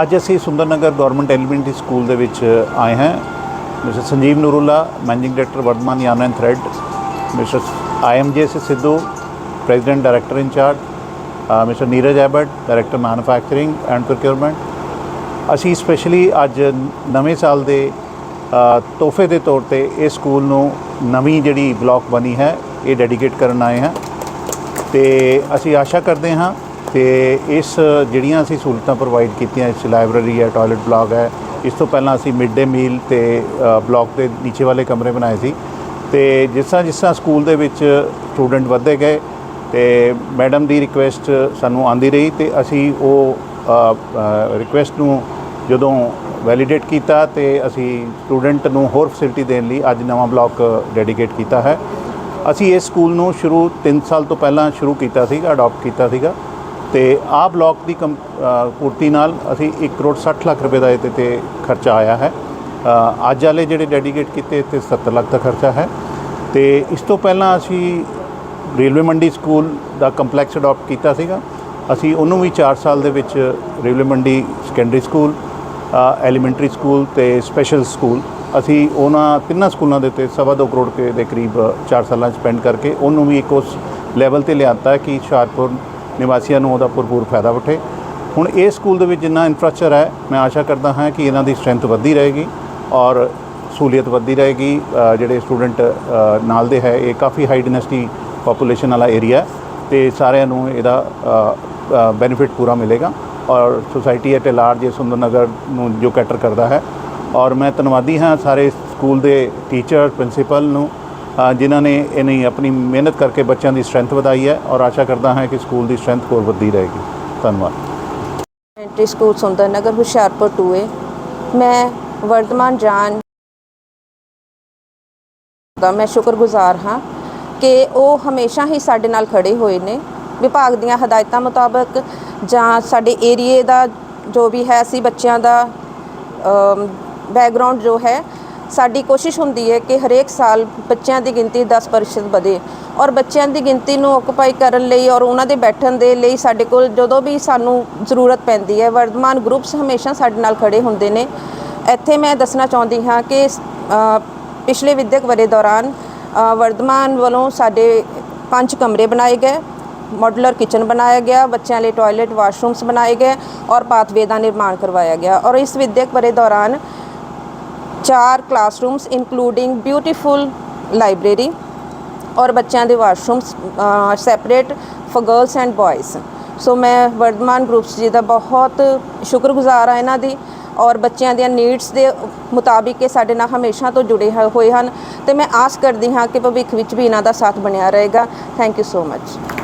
ਅੱਜ ਅਸੀਂ Sundernagar government elementary school ਦੇ ਵਿੱਚ ਆਏ ਹਾਂ। Mister Sanjeev Nurullah, managing director Vardhman yarn and thread, mister IMGS Sidhu, president director incharge mister Neeraj Abbott, director manufacturing and procurement ਅਸੀਂ specially ਅੱਜ ਨਵੇਂ ਸਾਲ ਦੇ ਤੋਹਫੇ ਦੇ ਤੌਰ ਤੇ ਇਹ ਸਕੂਲ ਨੂੰ ਨਵੀਂ ਜਿਹੜੀ ਬਲਾਕ ਬਣੀ ਹੈ, ਇਹ ਡੈਡੀਕੇਟ ਕਰਨ ਆਏ ਹਾਂ। ਤੇ ਅਸੀਂ ਆਸ਼ਾ ਕਰਦੇ ਹਾਂ ਤੇ ਇਸ ਜਿਹੜੀਆਂ ਅਸੀਂ ਸਹੂਲਤਾਂ ਪ੍ਰੋਵਾਈਡ ਕੀਤੀਆਂ ਇਸ ਲਾਇਬ੍ਰੇਰੀ ਹੈ ਟਾਇਲਟ ਬਲਾਕ ਹੈ ਇਸ ਤੋਂ ਪਹਿਲਾਂ ਅਸੀਂ ਮਿਡ ਡੇ ਮੀਲ ਤੇ ਅ, ਬਲਾਕ ਦੇ ਨੀਚੇ ਵਾਲੇ ਕਮਰੇ ਬਣਾਏ ਸੀ। ਤੇ ਜਿਸ ਤਰ੍ਹਾਂ ਜਿਸ ਤਰ੍ਹਾਂ ਸਕੂਲ ਦੇ ਵਿੱਚ ਸਟੂਡੈਂਟ ਵਧਦੇ ਗਏ ਤੇ ਮੈਡਮ ਦੀ ਰਿਕੁਐਸਟ ਸਾਨੂੰ ਆਂਦੀ ਰਹੀ ਤੇ ਅਸੀਂ ਉਹ ਰਿਕੁਐਸਟ ਨੂੰ ਜਦੋਂ ਵੈਲੀਡੇਟ ਕੀਤਾ ਤੇ ਅਸੀਂ ਸਟੂਡੈਂਟ ਨੂੰ ਹੋਰ ਫੈਸਿਲਿਟੀ ਦੇਣ ਲਈ ਅੱਜ ਨਵਾਂ ਬਲਾਕ ਡੈਡੀਕੇਟ ਕੀਤਾ ਹੈ। ਅਸੀਂ ਇਸ ਸਕੂਲ ਨੂੰ ਸ਼ੁਰੂ 3 ਸਾਲ ਤੋਂ ਪਹਿਲਾਂ ਸ਼ੁਰੂ ਕੀਤਾ ਸੀਗਾ ਅਡਾਪਟ ਕੀਤਾ ਸੀਗਾ। ਤੇ ਆਹ ਬਲਾਕ ਦੀ ਕੰ- ਪੂਰਤੀ ਨਾਲ ਅਸੀਂ 1 ਕਰੋੜ 60 ਲੱਖ ਰੁਪਏ ਦਾ ਇਹਦੇ ਤੇ ਖਰਚਾ ਆਇਆ ਹੈ। ਅੱਜ ਵਾਲੇ ਜਿਹੜੇ ਡੈਡੀਕੇਟ ਕੀਤੇ ਤੇ 70 ਲੱਖ ਦਾ ਖਰਚਾ ਹੈ। ਤੇ ਇਸ ਤੋਂ ਪਹਿਲਾਂ ਅਸੀਂ ਰੇਲਵੇ ਮੰਡੀ ਸਕੂਲ ਦਾ ਕੰਪਲੈਕਸ ਅਡਾਪਟ ਕੀਤਾ ਸੀਗਾ। ਅਸੀਂ ਉਹਨੂੰ ਵੀ 4 ਸਾਲ ਦੇ ਵਿੱਚ railway Mandi secondary school elementary school ਤੇ ਸਪੈਸ਼ਲ ਸਕੂਲ, ਅਸੀਂ ਉਹਨਾਂ ਤਿੰਨਾਂ ਸਕੂਲਾਂ ਦੇ ਉੱਤੇ ਸਵਾ ਦੋ ਕਰੋੜ ਰੁਪਏ ਦੇ ਕਰੀਬ 4 ਸਾਲਾਂ 'ਚ ਸਪੈਂਡ ਕਰਕੇ ਉਹਨੂੰ ਵੀ ਇੱਕ ਉਸ ਲੈਵਲ ਤੇ ਲਿਆਤਾ ਕਿ ਹੁਸ਼ਿਆਰਪੁਰ ਨਿਵਾਸੀਆਂ ਨੂੰ ਉਹਦਾ ਭਰਪੂਰ ਫਾਇਦਾ ਉਠੇ। ਹੁਣ ਇਹ ਸਕੂਲ ਦੇ ਵਿੱਚ ਜਿੰਨਾ ਇਨਫਰਾਸਟ੍ਰਕਚਰ ਹੈ, ਮੈਂ ਆਸ਼ਾ ਕਰਦਾ ਹਾਂ ਕਿ ਇਹਨਾਂ ਦੀ ਸਟਰੈਂਥ ਵੱਧਦੀ ਰਹੇਗੀ ਔਰ ਸਹੂਲੀਅਤ ਵੱਧਦੀ ਰਹੇਗੀ। ਜਿਹੜੇ ਸਟੂਡੈਂਟ ਨਾਲ ਦੇ ਹੈ, ਇਹ ਕਾਫੀ ਹਾਈ ਡੈਂਸਿਟੀ ਪੋਪੂਲੇਸ਼ਨ ਵਾਲਾ ਏਰੀਆ ਤੇ ਸਾਰਿਆਂ ਨੂੰ ਇਹਦਾ ਬੈਨੀਫਿਟ ਪੂਰਾ ਮਿਲੇਗਾ ਔਰ society at large Sundar Nagar ਨੂੰ ਜੋ ਕੈਟਰ ਕਰਦਾ ਹੈ। ਔਰ ਮੈਂ ਧੰਨਵਾਦੀ ਹਾਂ ਸਾਰੇ ਸਕੂਲ ਦੇ ਟੀਚਰ ਪ੍ਰਿੰਸੀਪਲ ਨੂੰ ਜਿਨ੍ਹਾਂ ਨੇ ਇਹਨੀ ਆਪਣੀ ਮਿਹਨਤ ਕਰਕੇ ਬੱਚਿਆਂ ਦੀ ਸਟਰੈਂਥ ਵਧਾਈ ਹੈ ਔਰ ਆਸ਼ਾ ਕਰਦਾ ਹਾਂ ਕਿ ਸਕੂਲ ਦੀ ਸਟਰੈਂਥ ਹੋਰ ਵੱਧਦੀ ਰਹੇਗੀ। ਧੰਨਵਾਦ। Elementary school Sundar Nagar Hoshiarpur 2A ਮੈਂ ਵਰਤਮਾਨ ਜਾਨ ਦਾ ਮੈਂ ਸ਼ੁਕਰਗੁਜ਼ਾਰ ਹਾਂ ਕਿ ਉਹ ਹਮੇਸ਼ਾ ਹੀ ਸਾਡੇ ਨਾਲ ਖੜੇ ਹੋਏ ਨੇ। ਵਿਭਾਗ ਦੀਆਂ ਹਦਾਇਤਾਂ ਮੁਤਾਬਕ ਜਾਂ ਸਾਡੇ ਏਰੀਏ ਦਾ ਜੋ ਵੀ ਹੈ, ਅਸੀਂ ਬੱਚਿਆਂ ਦਾ ਬੈਕਗ੍ਰਾਉਂਡ ਜੋ ਹੈ ਸਾਡੀ ਕੋਸ਼ਿਸ਼ ਹੁੰਦੀ ਹੈ ਕਿ ਹਰੇਕ ਸਾਲ ਬੱਚਿਆਂ ਦੀ ਗਿਣਤੀ 10% ਵਧੇ ਔਰ ਬੱਚਿਆਂ ਦੀ ਗਿਣਤੀ ਨੂੰ ਓਕੂਪਾਈ ਕਰਨ ਲਈ ਔਰ ਉਹਨਾਂ ਦੇ ਬੈਠਣ ਦੇ ਲਈ ਸਾਡੇ ਕੋਲ ਜਦੋਂ ਵੀ ਸਾਨੂੰ ਜ਼ਰੂਰਤ ਪੈਂਦੀ ਹੈ ਵਰਧਮਾਨ ਗਰੁੱਪਸ ਹਮੇਸ਼ਾ ਸਾਡੇ ਨਾਲ ਖੜੇ ਹੁੰਦੇ ਨੇ। ਇੱਥੇ ਮੈਂ ਦੱਸਣਾ ਚਾਹੁੰਦੀ ਹਾਂ ਕਿ ਪਿਛਲੇ ਵਿਦਿਅਕ ਵਰੇ ਦੌਰਾਨ ਅ, ਵਰਧਮਾਨ ਵੱਲੋਂ ਸਾਡੇ ਪੰਜ ਕਮਰੇ ਬਣਾਏ ਗਏ ਮਾਡੂਲਰ ਕਿਚਨ ਬਣਾਇਆ ਗਿਆ ਬੱਚਿਆਂ ਲਈ ਟਾਇਲਟ ਵਾਸ਼ਰੂਮਸ ਬਣਾਏ ਗਏ ਔਰ ਪਾਥਵੇ ਦਾ ਨਿਰਮਾਣ ਕਰਵਾਇਆ ਗਿਆ। ਔਰ ਇਸ ਵਿਦਿਅਕ ਵਰੇ ਦੌਰਾਨ ਚਾਰ ਕਲਾਸਰੂਮਸ ਇਨਕਲੂਡਿੰਗ ਬਿਊਟੀਫੁਲ ਲਾਇਬ੍ਰੇਰੀ ਔਰ ਬੱਚਿਆਂ ਦੇ washrooms separate for girls and boys so ਮੈਂ ਵਰਧਮਾਨ ਗਰੁੱਪਸ ਜੀ ਦਾ ਬਹੁਤ ਸ਼ੁਕਰਗੁਜ਼ਾਰ ਹਾਂ ਇਹਨਾਂ ਦੀ ਔਰ ਬੱਚਿਆਂ ਦੀਆਂ ਨੀਡਸ ਦੇ ਮੁਤਾਬਿਕ ਇਹ ਸਾਡੇ ਨਾਲ ਹਮੇਸ਼ਾ ਤੋਂ ਜੁੜੇ ਹ- ਹੋਏ ਹਨ ਤੇ ਮੈਂ ਆਸ ਕਰਦੀ ਹਾਂ ਕਿ ਭਵਿੱਖ ਵਿੱਚ ਵੀ ਇਹਨਾਂ ਦਾ ਸਾਥ ਬਣਿਆ ਰਹੇਗਾ। Thank you so much